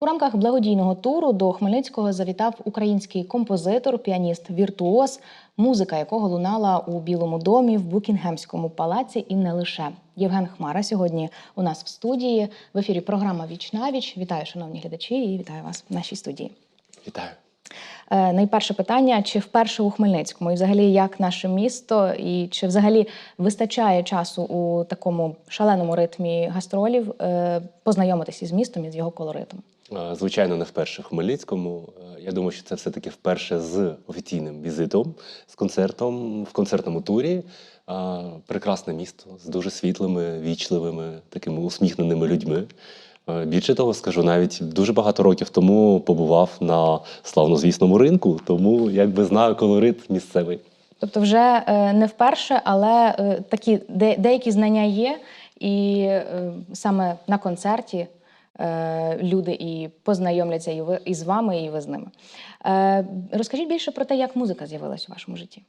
У рамках благодійного туру до Хмельницького завітав український композитор, піаніст віртуоз, музика якого лунала у Білому домі в Букінгемському палаці і не лише. Євген Хмара сьогодні у нас в студії. В ефірі програма Віч на віч. Вітаю, шановні глядачі, і вітаю вас в нашій студії. Вітаю. Е, найперше питання: чи вперше у Хмельницькому, і взагалі як наше місто, і чи взагалі вистачає часу у такому шаленому ритмі гастролів е, познайомитися із містом і з його колоритом? Звичайно, не вперше в Хмельницькому. Я думаю, що це все-таки вперше з офіційним візитом, з концертом в концертному турі. Прекрасне місто з дуже світлими, вічливими, такими усміхненими людьми. Більше того, скажу, навіть дуже багато років тому побував на славнозвісному ринку, тому якби знаю колорит місцевий. Тобто, вже е, не вперше, але е, такі де, деякі знання є, і е, саме на концерті люди і познайомляться і з вами, і ви з ними. Е, розкажіть більше про те, як музика з'явилась у вашому житті.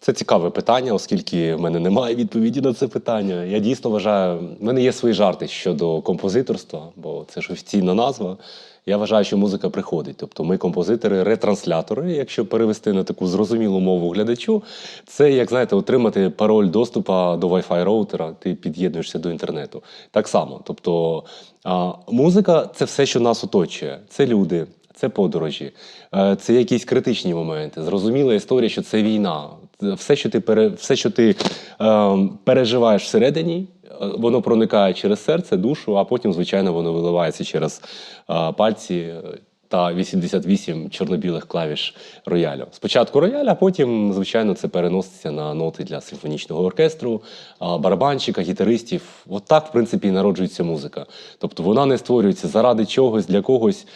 Це цікаве питання, оскільки в мене немає відповіді на це питання. Я дійсно вважаю, в мене є свої жарти щодо композиторства, бо це ж офіційна назва. Я вважаю, що музика приходить. Тобто ми композитори, ретранслятори, якщо перевести на таку зрозумілу мову глядачу, це як знаєте, отримати пароль доступу до Wi-Fi роутера, ти під'єднуєшся до інтернету. Так само. Тобто музика це все, що нас оточує. Це люди, це подорожі, е, це якісь критичні моменти. Зрозуміла історія, що це війна. Все, що ти пере, все, що ти е, переживаєш всередині, воно проникає через серце, душу, а потім, звичайно, воно виливається через е, пальці. е, Та 88 чорно-білих клавіш роялю. Спочатку рояль, а потім, звичайно, це переноситься на ноти для симфонічного оркестру, барабанщика, гітаристів. От так, в принципі, і народжується музика. Тобто вона не створюється заради чогось, для когось.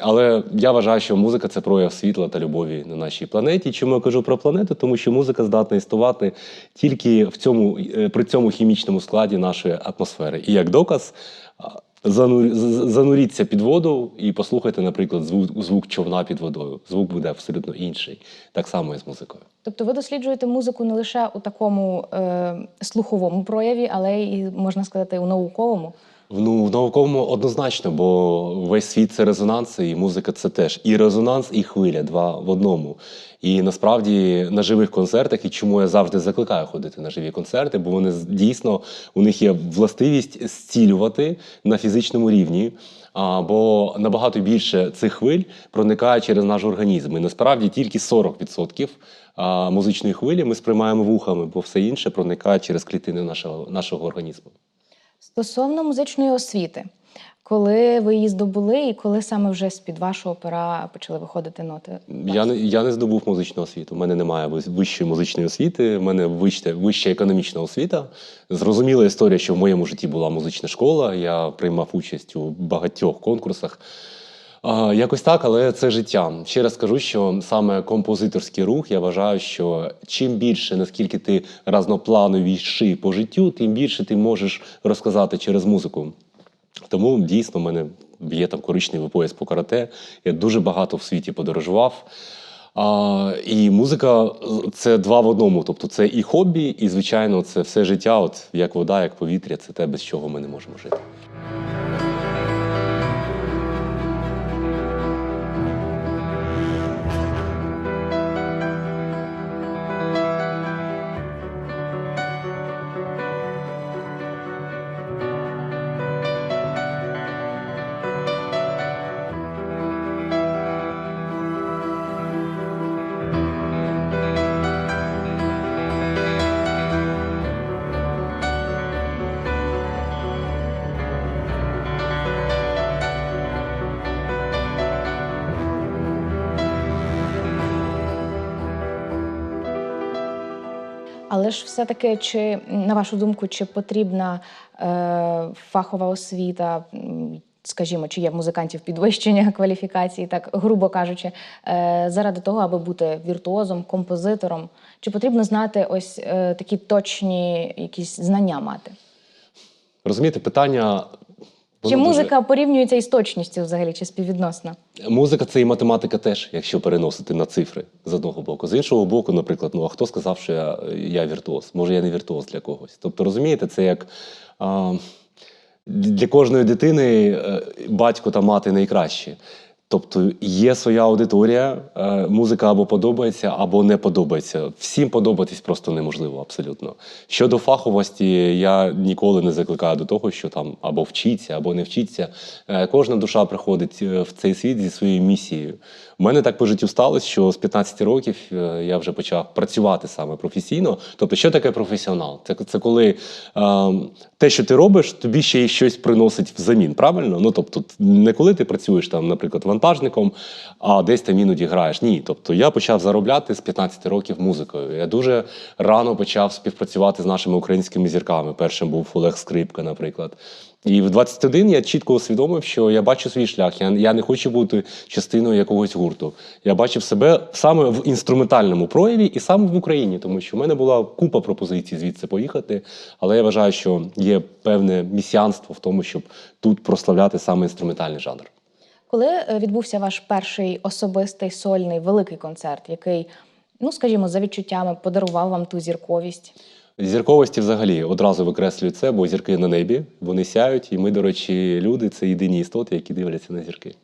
Але я вважаю, що музика це прояв світла та любові на нашій планеті. Чому я кажу про планету? Тому що музика здатна існувати тільки в цьому е, при цьому хімічному складі нашої атмосфери. І як доказ, зануріться під воду і послухайте, наприклад, звук, звук човна під водою. Звук буде абсолютно інший. Так само і з музикою. Тобто, ви досліджуєте музику не лише у такому е, слуховому прояві, але й можна сказати у науковому. Ну, в науковому однозначно, бо весь світ це резонанс, і музика це теж і резонанс, і хвиля два в одному. І насправді на живих концертах, і чому я завжди закликаю ходити на живі концерти, бо вони дійсно у них є властивість зцілювати на фізичному рівні. А, бо набагато більше цих хвиль проникає через наш організм. І насправді тільки 40% музичної хвилі ми сприймаємо вухами, бо все інше проникає через клітини нашого, нашого організму. Стосовно музичної освіти, коли ви її здобули, і коли саме вже з-під вашого пера почали виходити ноти? Я не, я не здобув музичну освіту. У мене немає вищої музичної освіти, у мене вища, вища економічна освіта. Зрозуміла історія, що в моєму житті була музична школа. Я приймав участь у багатьох конкурсах. Якось так, але це життя. Ще раз скажу, що саме композиторський рух, я вважаю, що чим більше, наскільки ти разноплановіший по життю, тим більше ти можеш розказати через музику. Тому дійсно в мене є там коричневий пояс по карате. Я дуже багато в світі подорожував. А, і музика це два в одному. Тобто це і хобі, і, звичайно, це все життя, от як вода, як повітря, це те, без чого ми не можемо жити. Але ж все-таки, чи на вашу думку, чи потрібна е, фахова освіта? Скажімо, чи є в музикантів підвищення кваліфікації, так грубо кажучи, е, заради того, аби бути віртуозом, композитором, чи потрібно знати ось е, такі точні якісь знання мати? Розумієте, питання. Чи воно дуже- музика порівнюється із точністю взагалі, чи співвідносна? Музика це і математика теж, якщо переносити на цифри з одного боку. З іншого боку, наприклад, ну а хто сказав, що я, я віртуоз? Може, я не віртуоз для когось. Тобто, розумієте, це як. А, для кожної дитини е, батько та мати найкращі. Тобто є своя аудиторія, е, музика або подобається, або не подобається. Всім подобатись просто неможливо, абсолютно. Щодо фаховості, я ніколи не закликаю до того, що там або вчиться, або не вчиться. Е, Кожна душа приходить е, в цей світ зі своєю місією. У мене так по життю сталося, що з 15 років е, я вже почав працювати саме професійно. Тобто, що таке професіонал? Це, це коли е, те, що ти робиш, тобі ще й щось приносить взамін, правильно? Ну тобто, не коли ти працюєш там, наприклад, вантажником, а десь там іноді граєш. Ні. Тобто я почав заробляти з 15 років музикою. Я дуже рано почав співпрацювати з нашими українськими зірками. Першим був Олег Скрипка, наприклад. І в 21 я чітко усвідомив, що я бачу свій шлях. Я, я не хочу бути частиною якогось гурту. Я бачив себе саме в інструментальному прояві і саме в Україні, тому що в мене була купа пропозицій звідси поїхати. Але я вважаю, що є певне місіанство в тому, щоб тут прославляти саме інструментальний жанр. Коли е, відбувся ваш перший особистий сольний великий концерт, який, ну скажімо, за відчуттями подарував вам ту зірковість? Зірковості взагалі одразу викреслюю це, бо зірки на небі, вони сяють, і ми, до речі, люди це єдині істоти, які дивляться на зірки.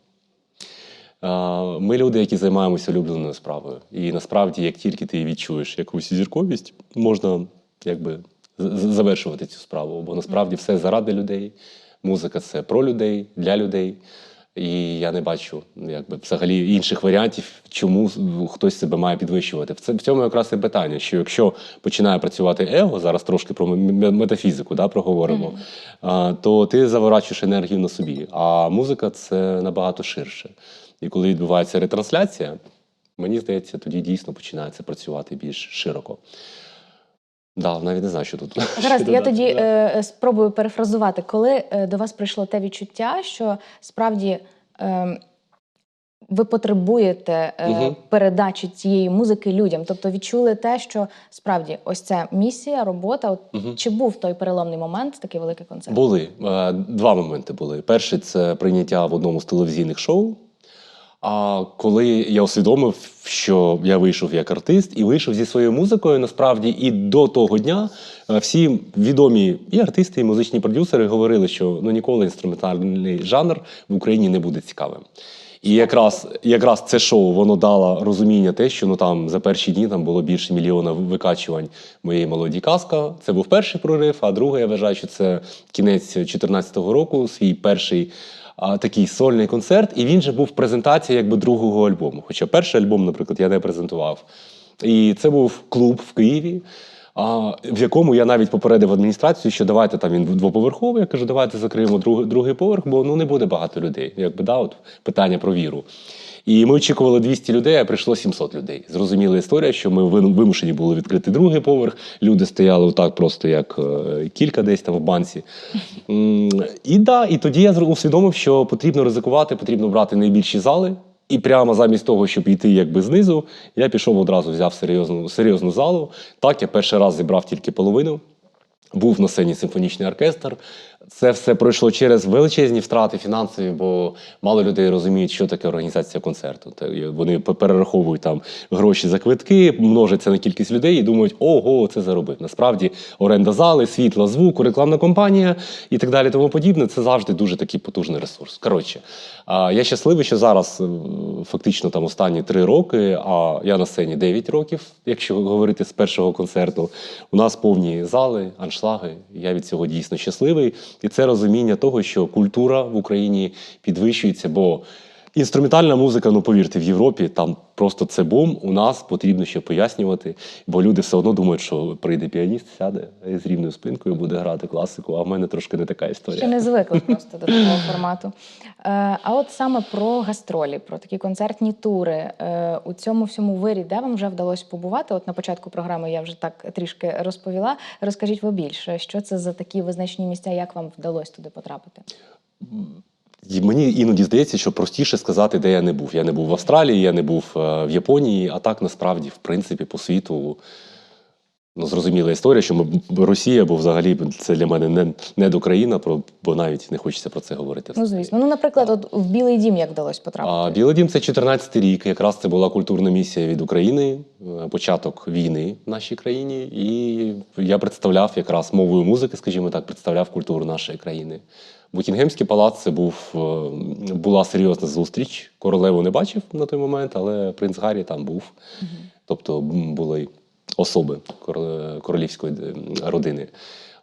Ми люди, які займаємося улюбленою справою. І насправді, як тільки ти відчуєш якусь зірковість, можна якби завершувати цю справу. Бо насправді все заради людей. Музика це про людей, для людей. І я не бачу якби, взагалі інших варіантів, чому хтось себе має підвищувати. В це- В цьому якраз і питання, що якщо починає працювати его, зараз трошки про метафізику да, проговоримо, а, то ти заворачуєш енергію на собі. А музика це набагато ширше. І коли відбувається ретрансляція, мені здається, тоді дійсно починається працювати більш широко. Да, навіть не знаю, що тут. Гаразд, ще я тоді е, спробую перефразувати, коли е, до вас прийшло те відчуття, що справді е, ви потребуєте е, Мгм. передачі цієї музики людям, тобто відчули те, що справді ось це місія, робота. От Мгм. Чи був той переломний момент, такий великий концерт? Були Е, два моменти були. Перший це прийняття в одному з телевізійних шоу. А коли я усвідомив, що я вийшов як артист і вийшов зі своєю музикою, насправді і до того дня е, всі відомі і артисти, і музичні продюсери говорили, що ну ніколи інструментальний жанр в Україні не буде цікавим. І якраз, якраз це шоу воно дало розуміння те, що ну там за перші дні там було більше мільйона викачувань моєї мелодії казка. Це був перший прорив. А другий, я вважаю, що це кінець 2014 року, свій перший такий сольний концерт. І він же був презентація якби другого альбому. Хоча перший альбом, наприклад, я не презентував. І це був клуб в Києві. А, в якому я навіть попередив адміністрацію, що давайте там він двоповерховий. Я кажу, давайте закриємо другий, другий поверх, бо ну не буде багато людей. Якби да, от питання про віру. І ми очікували 200 людей, а прийшло 700 людей. Зрозуміла історія, що ми вимушені були відкрити другий поверх. Люди стояли отак, просто як е, кілька десь там в банці. І да, і тоді я усвідомив, що потрібно ризикувати, потрібно брати найбільші зали. І прямо замість того, щоб йти якби знизу, я пішов одразу, взяв серйозну, серйозну залу. Так, я перший раз зібрав тільки половину. Був на сцені симфонічний оркестр. Це все пройшло через величезні втрати фінансові, бо мало людей розуміють, що таке організація концерту. Вони перераховують там гроші за квитки, множаться на кількість людей і думають, ого, це заробив. Насправді оренда зали, світла, звуку, рекламна кампанія і так далі. Тому подібне. Це завжди дуже такий потужний ресурс. Коротше, я щасливий, що зараз е, фактично там останні три роки, а я на сцені 9 років, якщо говорити з першого концерту. У нас повні зали, аншлаги. Я від цього дійсно щасливий. І це розуміння того, що культура в Україні підвищується, бо інструментальна музика, ну повірте, в Європі там просто це бум. У нас потрібно ще пояснювати, бо люди все одно думають, що прийде піаніст, сяде з рівною спинкою, буде грати класику. А в мене трошки не така історія. Ще не звикли просто до такого формату. Е, а от саме про гастролі, про такі концертні тури е, у цьому всьому вирі, де вам вже вдалося побувати? От на початку програми я вже так трішки розповіла. Розкажіть ви більше, що це за такі визначні місця, як вам вдалося туди потрапити? І мені іноді здається, що простіше сказати, де я не був. Я не був в Австралії, я не був е, в Японії, а так насправді, в принципі, по світу Ну, зрозуміла історія, що ми, Росія, бо взагалі це для мене не, не до країна, про, бо навіть не хочеться про це говорити. Ну, звісно. Ну, наприклад, от в Білий дім як вдалося потрапити? А Білий дім це 14 рік. Якраз це була культурна місія від України, е, початок війни в нашій країні. І я представляв якраз мовою музики, скажімо так, представляв культуру нашої країни. Букінгемський палац це був е, була серйозна зустріч. Королеву не бачив на той момент, але принц Гаррі там був. Тобто були особи королівської е, родини.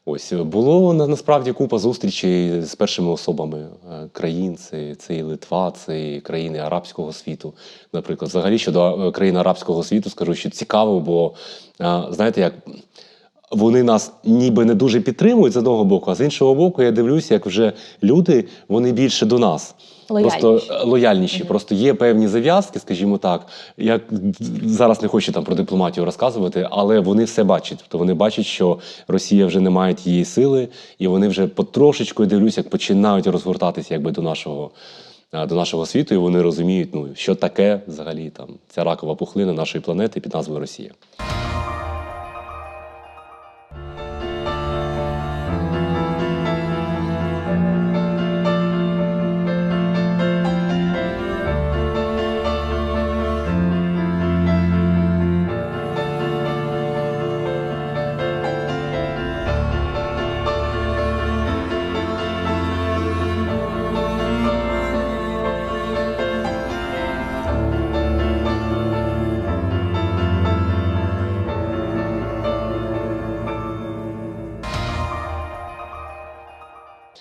Ось було насправді купа зустрічей з першими особами е, країн. Це, це і Литва, це і країни арабського світу. Наприклад, взагалі щодо е, країн арабського світу, скажу, що цікаво, бо е, знаєте, як вони нас ніби не дуже підтримують з одного боку, а з іншого боку, я дивлюся, як вже люди вони більше до нас. Лояльніші. Просто лояльніші. Просто є певні зав'язки, скажімо так. Я зараз не хочу там про дипломатію розказувати, але вони все бачать. Тобто вони бачать, що Росія вже не має тієї сили, і вони вже потрошечку я дивлюся, як починають розгортатися якби до нашого. До нашого світу, і вони розуміють, ну що таке взагалі там ця ракова пухлина нашої планети під назвою Росія.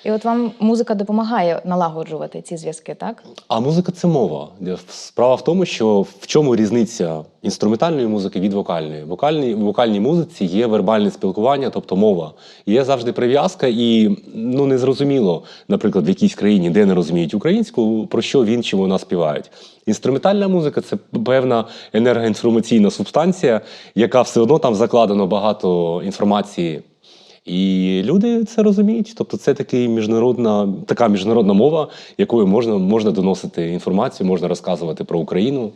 І от вам музика допомагає налагоджувати ці зв'язки, так? А музика це мова. Справа в тому, що в чому різниця інструментальної музики від вокальної. Вокальній, в вокальній музиці є вербальне спілкування, тобто мова. Є завжди прив'язка, і ну незрозуміло, наприклад, в якійсь країні, де не розуміють українську, про що він чи вона співають. Інструментальна музика це певна енергоінформаційна субстанція, яка все одно там закладено багато інформації. І люди це розуміють. Тобто, це такий міжнародна, така міжнародна мова, якою можна, можна доносити інформацію, можна розказувати про Україну,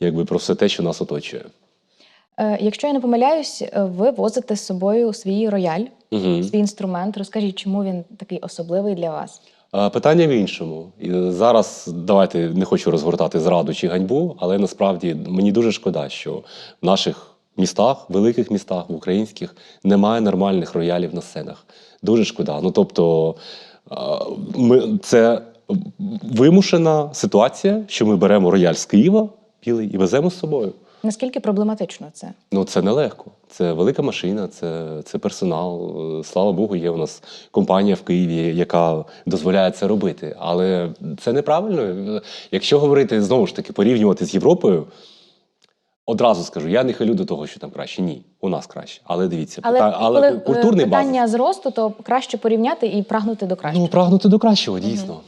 якби про все те, що нас оточує. Е, якщо я не помиляюсь, е, ви возите з собою свій рояль, Угу. свій інструмент. Розкажіть, чому він такий особливий для вас? Питання в іншому. Зараз давайте не хочу розгортати зраду чи ганьбу, але насправді мені дуже шкода, що в наших містах, великих містах, в українських, немає нормальних роялів на сценах. Дуже шкода. Ну тобто, ми, це вимушена ситуація, що ми беремо рояль з Києва білий і веземо з собою. Наскільки проблематично це? Ну, це нелегко. Це велика машина, це, це персонал. Слава Богу, є у нас компанія в Києві, яка дозволяє це робити. Але це неправильно. Якщо говорити знову ж таки порівнювати з Європою, одразу скажу, я не хилю до того, що там краще. Ні, у нас краще. Але дивіться, Але, пита- але коли е, культурний базис. зросту, то краще порівняти і прагнути до кращого. Ну, прагнути до кращого, дійсно.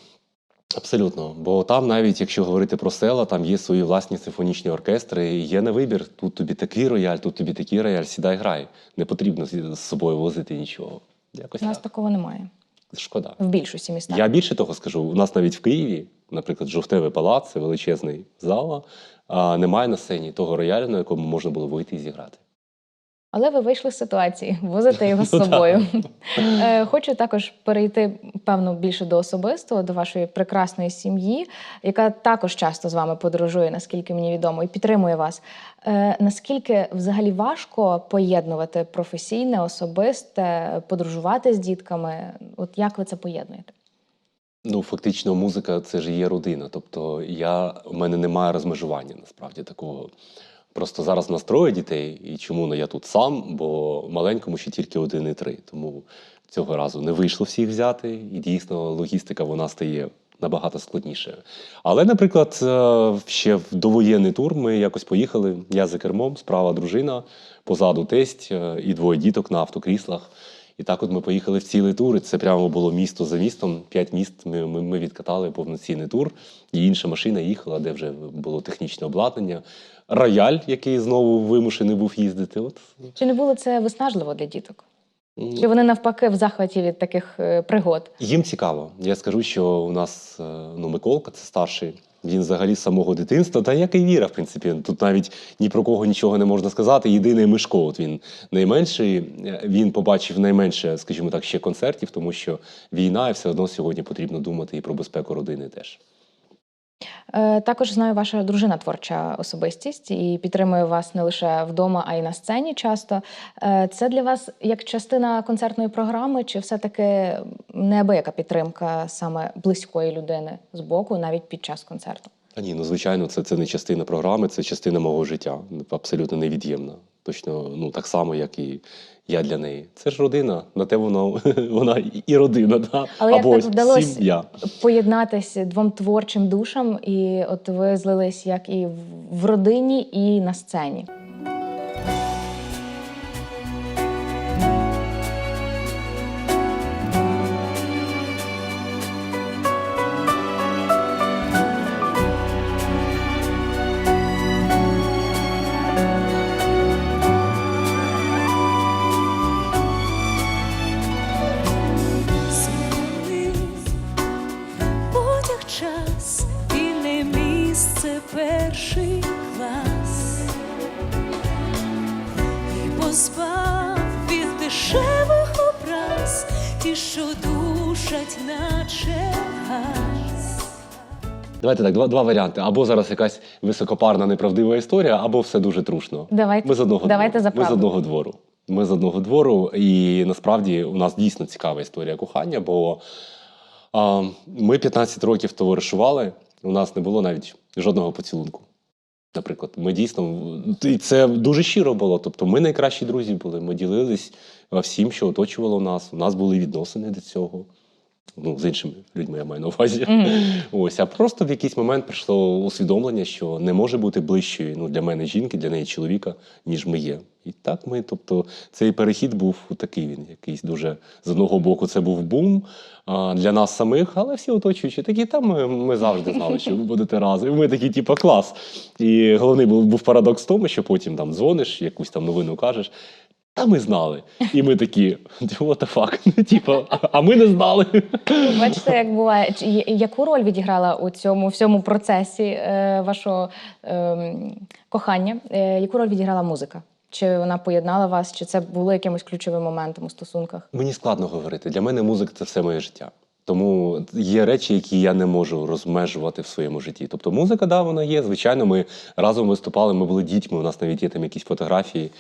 Абсолютно. Бо там, навіть якщо говорити про села, там є свої власні симфонічні оркестри, і є на вибір. Тут тобі такий рояль, тут тобі такий рояль, сідай, грай. Не потрібно з собою возити нічого. Якось У нас так. такого немає Шкода. в більшості містах. Я більше того скажу, у нас навіть в Києві, наприклад, жовтевий палац, величезний зала, а немає на сцені того роялю, на якому можна було вийти і зіграти. Але ви вийшли з ситуації, возите його з Ну, собою. Е, Хочу також перейти певно більше до особистого, до вашої прекрасної сім'ї, яка також часто з вами подорожує, наскільки мені відомо, і підтримує вас. Е, Наскільки взагалі важко поєднувати професійне, особисте, подорожувати з дітками? От як ви це поєднуєте? Ну, фактично, музика це ж є родина. Тобто, я, у мене немає розмежування насправді такого. Просто зараз нас троє дітей, і чому не я тут сам, бо маленькому ще тільки один і три. Тому цього разу не вийшло всіх взяти, і дійсно логістика вона стає набагато складнішою. Але, наприклад, е, ще в довоєнний тур ми якось поїхали. Я за кермом, справа дружина, позаду тесть е, і двоє діток на автокріслах. І так от ми поїхали в цілий тур. і Це прямо було місто за містом. П'ять міст ми, ми, ми відкатали повноцінний тур. І інша машина їхала, де вже було технічне обладнання. Рояль, який знову вимушений був їздити. От Чи не було це виснажливо для діток? м, Чи вони навпаки в захваті від таких е, пригод? їм цікаво. Я скажу, що у нас е, ну, Миколка, це старший, Він взагалі з самого дитинства, та як і віра, в принципі. Тут навіть ні про кого нічого не можна сказати. Єдиний Мишко, от він найменший, він побачив найменше, скажімо так, ще концертів, тому що війна, і все одно сьогодні потрібно думати і про безпеку родини теж. Е, Також знаю, ваша дружина творча особистість і підтримує вас не лише вдома, а й на сцені часто. Е, Це для вас як частина концертної програми, чи все-таки неабияка підтримка саме близької людини з боку, навіть під час концерту? Та ні, ну звичайно, це, це не частина програми, це частина мого життя. Абсолютно невід'ємна. Точно, ну так само, як і я для неї. Це ж родина, на те воно вона і- родина, да? Але як так вдалося? сім'я. поєднатися двом творчим душам, і от ви злились як і в родині, і на сцені. Ті, що душать, наче газ. Давайте так, два, два варіанти. Або зараз якась високопарна неправдива історія, або все дуже трушно. Давайте- Ми з одного давайте двору. за Ми з одного двору. Ми з одного двору, і насправді у нас дійсно цікава історія кохання, бо а, ми 15 років товаришували, у нас не було навіть жодного поцілунку. Наприклад, ми дійсно і це дуже щиро було. Тобто, ми найкращі друзі були. Ми ділились всім, що оточувало нас. У нас були відносини до цього. Ну, з іншими людьми я маю на увазі. Ось, а просто в якийсь момент прийшло усвідомлення, що не може бути ближчою ну, для мене жінки, для неї чоловіка, ніж ми є. І так ми, тобто, цей перехід був такий він, якийсь дуже з одного боку, це був бум а, для нас самих, але всі оточуючі такі, там ми, ми завжди знали, що ви будете разом. І ми такі, типу, клас. І головний був, був парадокс в тому, що потім там дзвониш, якусь там новину кажеш. Та ми знали. І ми такі, what the fuck? Ну, типу, а- ми не знали. Бачите, як буває, Чи яку роль відіграла у цьому всьому процесі е, вашого ем, кохання? Е, яку роль відіграла музика? Чи вона поєднала вас, чи це було якимось ключовим моментом у стосунках? Мені складно говорити. Для мене музика це все моє життя. Тому є речі, які я не можу розмежувати в своєму житті. Тобто музика, да, вона є. Звичайно, ми разом виступали, ми були дітьми. У нас навіть є там якісь фотографії,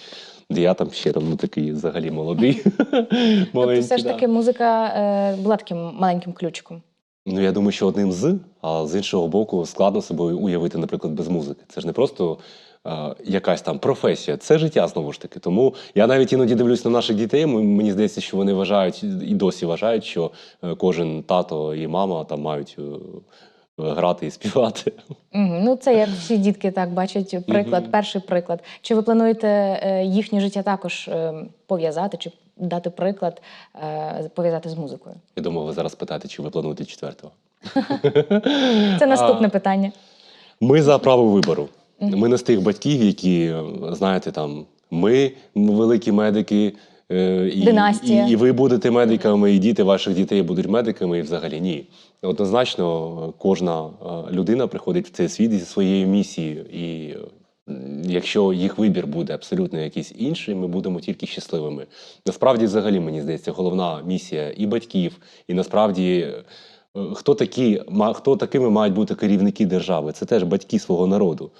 я там ще там ну, такий взагалі молодий. Тобто, все ж таки, музика е, була таким маленьким ключиком. Ну, я думаю, що одним з, а з іншого боку, складно собою уявити, наприклад, без музики. Це ж не просто е, якась там професія, це життя знову ж таки. Тому я навіть іноді дивлюсь на наших дітей. Мені здається, що вони вважають і досі вважають, що е, кожен тато і мама там мають е, грати і співати. Ну, це як всі дітки так бачать приклад, перший приклад. Чи ви плануєте е, їхнє життя також е, пов'язати, чи дати приклад, е, пов'язати з музикою? Я думаю, ви зараз питаєте, чи ви плануєте четвертого. Це наступне А, питання. Ми за право вибору. Ми не з тих батьків, які, знаєте, там ми великі медики. Е, І, Династія. І, і ви будете медиками, і діти ваших дітей будуть медиками, і взагалі ні. Однозначно, кожна е, людина приходить в цей світ зі своєю місією. І е, якщо їх вибір буде абсолютно якийсь інший, ми будемо тільки щасливими. Насправді, взагалі, мені здається, головна місія і батьків, і насправді. Хто такі, хто такими мають бути керівники держави? Це теж батьки свого народу.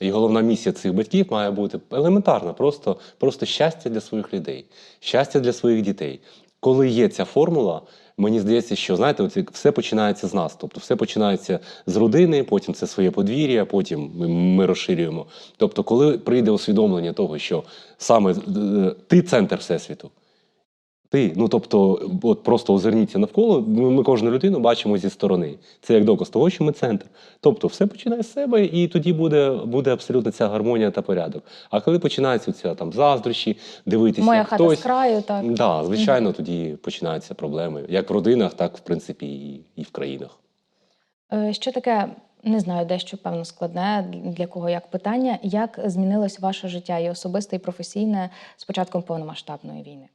І головна місія цих батьків має бути елементарна, просто, просто щастя для своїх людей, щастя для своїх дітей. Коли є ця формула, мені здається, що знаєте, як все починається з нас. Тобто, все починається з родини, потім це своє подвір'я, потім ми, ми розширюємо. Тобто, коли прийде усвідомлення того, що саме е, ти центр всесвіту. Ти, ну тобто, от просто озирніться навколо. Ми, ми кожну людину бачимо зі сторони. Це як доказ того, що ми центр. Тобто, все починає з себе, і тоді буде, буде абсолютно ця гармонія та порядок. А коли починаються ця там заздрощі, дивитися, Моя хата хтось з краю, так. Да, звичайно, тоді починаються проблеми, як в родинах, так в принципі і, і в країнах. Е, Що таке, не знаю, дещо певно складне для кого як питання. Як змінилось ваше життя і особисте, і професійне з початком повномасштабної війни?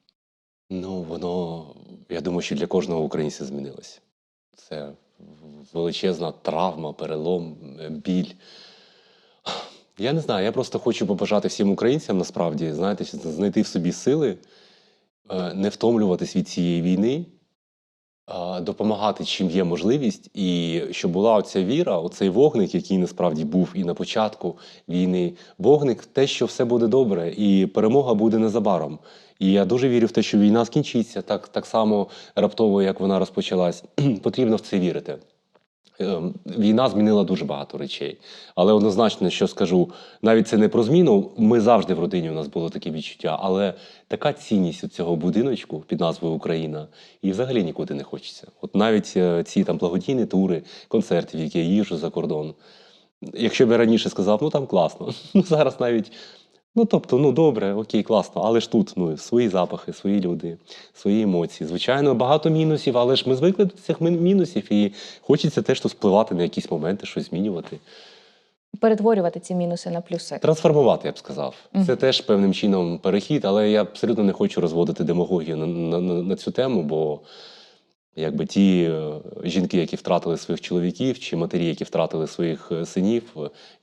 Ну, воно, я думаю, що для кожного українця змінилося. Це величезна травма, перелом, е, біль. Я не знаю, я просто хочу побажати всім українцям насправді, знаєте, знайти в собі сили, е, не втомлюватись від цієї війни, допомагати, чим є можливість, і щоб була оця віра, оцей вогник, який насправді був і на початку війни. Вогник те, що все буде добре, і перемога буде незабаром. І я дуже вірю в те, що війна скінчиться так, так само раптово, як вона розпочалась. Потрібно в це вірити. Ем, Війна змінила дуже багато речей. Але однозначно, що скажу, навіть це не про зміну. Ми завжди в родині у нас було таке відчуття, але така цінність у цього будиночку під назвою Україна і взагалі нікуди не хочеться. От навіть е, ці там благодійні тури, концерти, в які я їжджу за кордон. Якщо б я раніше сказав, ну там класно, ну зараз навіть. Ну, тобто, ну добре, окей, класно, але ж тут ну, свої запахи, свої люди, свої емоції. Звичайно, багато мінусів, але ж ми звикли до цих мінусів, і хочеться теж тут впливати на якісь моменти, щось змінювати. Перетворювати ці мінуси на плюси. Трансформувати, я б сказав. Це теж певним чином перехід, але я абсолютно не хочу розводити демагогію на, на, на, на цю тему, бо якби ті е, жінки, які втратили своїх чоловіків, чи матері, які втратили своїх е, синів,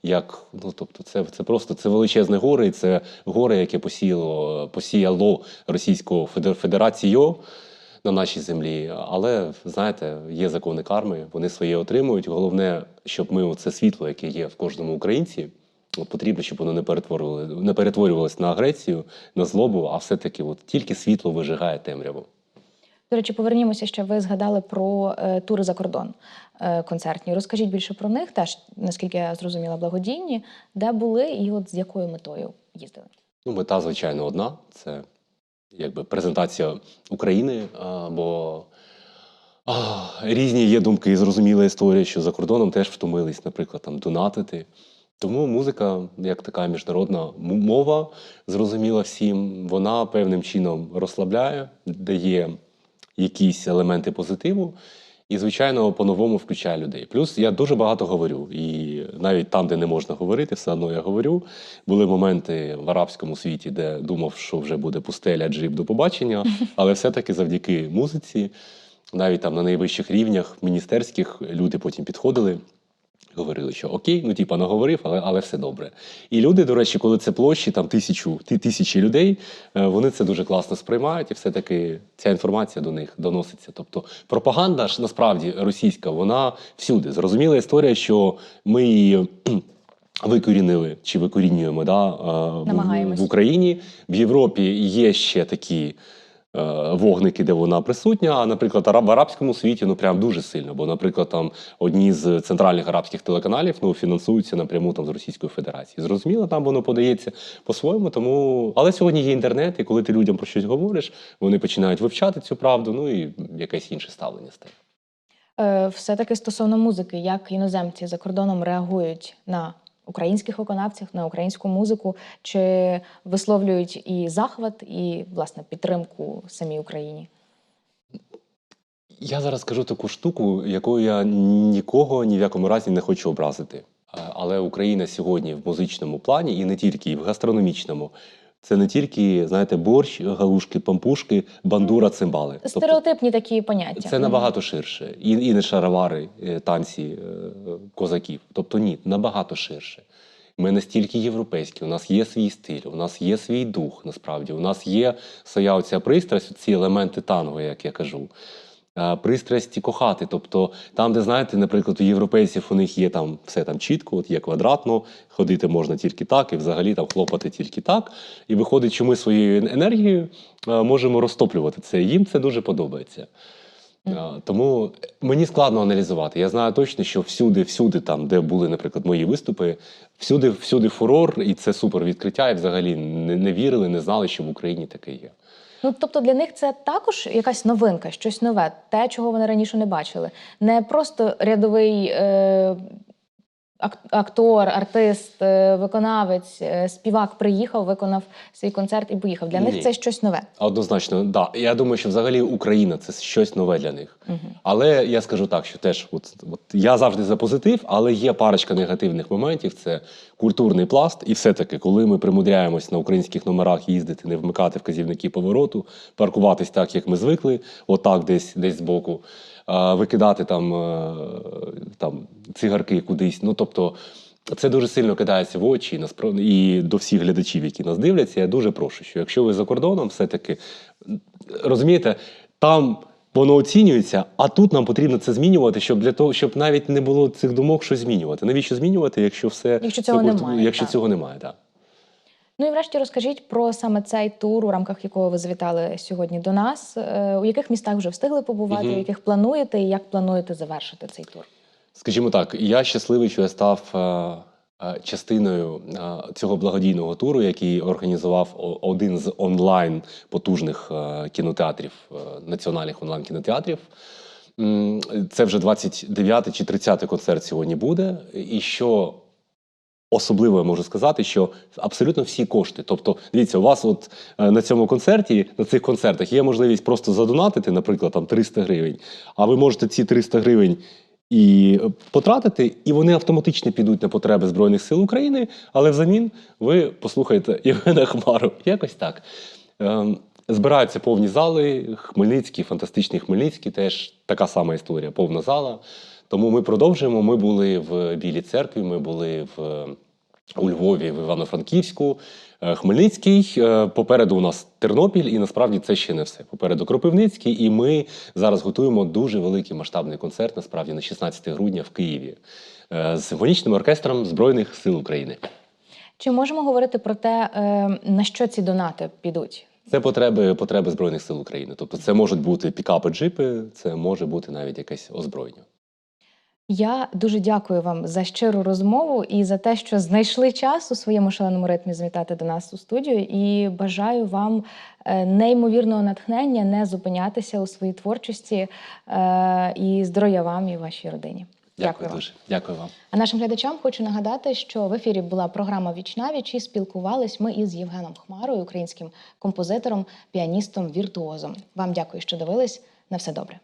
як ну тобто, це, це просто це величезне горе, і це горе, яке посіяло, посіяло Російську Федер- Федерацію на нашій землі. Але знаєте, є закони карми, вони своє отримують. Головне, щоб ми це світло, яке є в кожному українці. Потрібно, щоб воно не перетворювали, не перетворювалось на агресію, на злобу, а все-таки от тільки світло вижигає темряву. До речі, повернімося ще. Ви згадали про е, тури за кордон е, концертні. Розкажіть більше про них, теж наскільки я зрозуміла, благодійні, де були і от з якою метою їздили. Ну, мета, звичайно, одна це якби презентація України, а, бо а, різні є думки і зрозуміла історія, що за кордоном теж втомились, наприклад, там донатити. Тому музика, як така міжнародна мова, зрозуміла всім, вона певним чином розслабляє, дає якісь елементи позитиву. І, звичайно, по-новому включає людей. Плюс я дуже багато говорю. І навіть там, де не можна говорити, все одно я говорю. Були моменти в арабському світі, де думав, що вже буде пустеля, джип до побачення. Але все-таки завдяки музиці, навіть там на найвищих рівнях міністерських люди потім підходили. Говорили, що окей, ну типа наговорив, але, але все добре. І люди, до речі, коли це площі, там тисячу, ти- тисячі людей, е, вони це дуже класно сприймають, і все-таки ця інформація до них доноситься. Тобто пропаганда ж насправді російська, вона всюди. Зрозуміла історія, що ми її викорінили чи викорінюємо да, е, в- в Україні. В Європі є ще такі вогники, де вона присутня. А, наприклад, в арабському світі ну прям дуже сильно. Бо, наприклад, там одні з центральних арабських телеканалів ну фінансуються напряму там з Російської Федерації. Зрозуміло, там воно подається по-своєму. Тому але сьогодні є інтернет, і коли ти людям про щось говориш, вони починають вивчати цю правду. Ну і якесь інше ставлення стає. Е, Все-таки стосовно музики, як іноземці за кордоном реагують на українських виконавців, на українську музику, чи висловлюють і захват, і власне підтримку самій Україні? Я зараз скажу таку штуку, якою я нікого ні в якому разі не хочу образити. Але Україна сьогодні в музичному плані, і не тільки, і в гастрономічному. Це не тільки, знаєте, борщ, галушки, пампушки, бандура, цимбали. Тобто Стереотипні такі поняття. це набагато ширше. І, і не шаровари, е, танці е, козаків. Тобто ні, набагато ширше. Ми настільки європейські, у нас є свій стиль, у нас є свій дух, насправді. У нас є своя оця пристрасть, ці елементи танго, як я кажу. Е, Пристрасті кохати. Тобто, там, де знаєте, наприклад, у європейців у них є там все там чітко, от є квадратно, ходити можна тільки так, і взагалі там хлопати тільки так. І виходить, що ми своєю енергією е, можемо розтоплювати це. Їм це дуже подобається. Е, Тому мені складно аналізувати. Я знаю точно, що всюди, всюди, там, де були, наприклад, мої виступи, всюди, всюди фурор, і це супер відкриття, і взагалі не, не вірили, не знали, що в Україні таке є. Ну тобто для них це також якась новинка, щось нове, те, чого вони раніше не бачили. Не просто рядовий е, актор, артист, е, виконавець, е, співак приїхав, виконав свій концерт і поїхав. Для Ні. них це щось нове. Однозначно, да. Я думаю, що взагалі Україна це щось нове для них. Але я скажу так, що теж от, от я завжди за позитив, але є парочка негативних моментів. Це культурний пласт, і все-таки, коли ми примудряємось на українських номерах їздити, не вмикати вказівники повороту, паркуватись так, як ми звикли, отак, десь десь збоку. Викидати там, е, там цигарки кудись. Ну тобто. Це дуже сильно кидається в очі і до всіх глядачів, які нас дивляться. Я дуже прошу, що якщо ви за кордоном, все-таки розумієте, там воно оцінюється, а тут нам потрібно це змінювати, щоб для того, щоб навіть не було цих думок, що змінювати. Навіщо змінювати, якщо все Якщо цього немає, Якщо так. цього немає, так. Ну і врешті розкажіть про саме цей тур, у рамках якого ви завітали сьогодні до нас. Е, У яких містах вже встигли побувати, Мгм. у яких плануєте, і як плануєте завершити цей тур? Скажімо так, я щасливий, що я став е, е, частиною цього благодійного туру, який організував один з онлайн потужних кінотеатрів, національних онлайн кінотеатрів. Це вже 29 чи 30 концерт сьогодні буде. І що особливо я можу сказати, що абсолютно всі кошти. Тобто, дивіться, у вас от е, на цьому концерті, на цих концертах є можливість просто задонатити, наприклад, там 300 гривень. А ви можете ці 300 гривень і е, потратити, і вони автоматично підуть на потреби Збройних сил України, але взамін ви послухаєте Євгена Хмару. Якось так. Ем, Збираються повні зали, Хмельницький, фантастичний Хмельницький, теж така сама історія, повна зала. Тому ми продовжуємо. Ми були в Білій церкві, ми були в, е, у Львові, в Івано-Франківську, е, Хмельницький. е, Попереду у нас Тернопіль, і насправді це ще не все. Попереду Кропивницький, і ми зараз готуємо дуже великий масштабний концерт, насправді на 16 грудня в Києві е, з симфонічним оркестром Збройних сил України. Чи можемо говорити про те, на що ці донати підуть? Це потреби, потреби Збройних сил України. Тобто, це можуть бути пікапи, джипи, це може бути навіть якесь озброєння. Я дуже дякую вам за щиру розмову і за те, що знайшли час у своєму шаленому ритмі завітати до нас у студію. І бажаю вам е, неймовірного натхнення, не зупинятися у своїй творчості е, і здоров'я вам і вашій родині. Дякую, вам. дуже. Дякую вам. А нашим глядачам хочу нагадати, що в ефірі була програма Віч на віч і спілкувались ми із Євгеном Хмарою, українським композитором, піаністом, віртуозом. Вам дякую, що дивились. На все добре.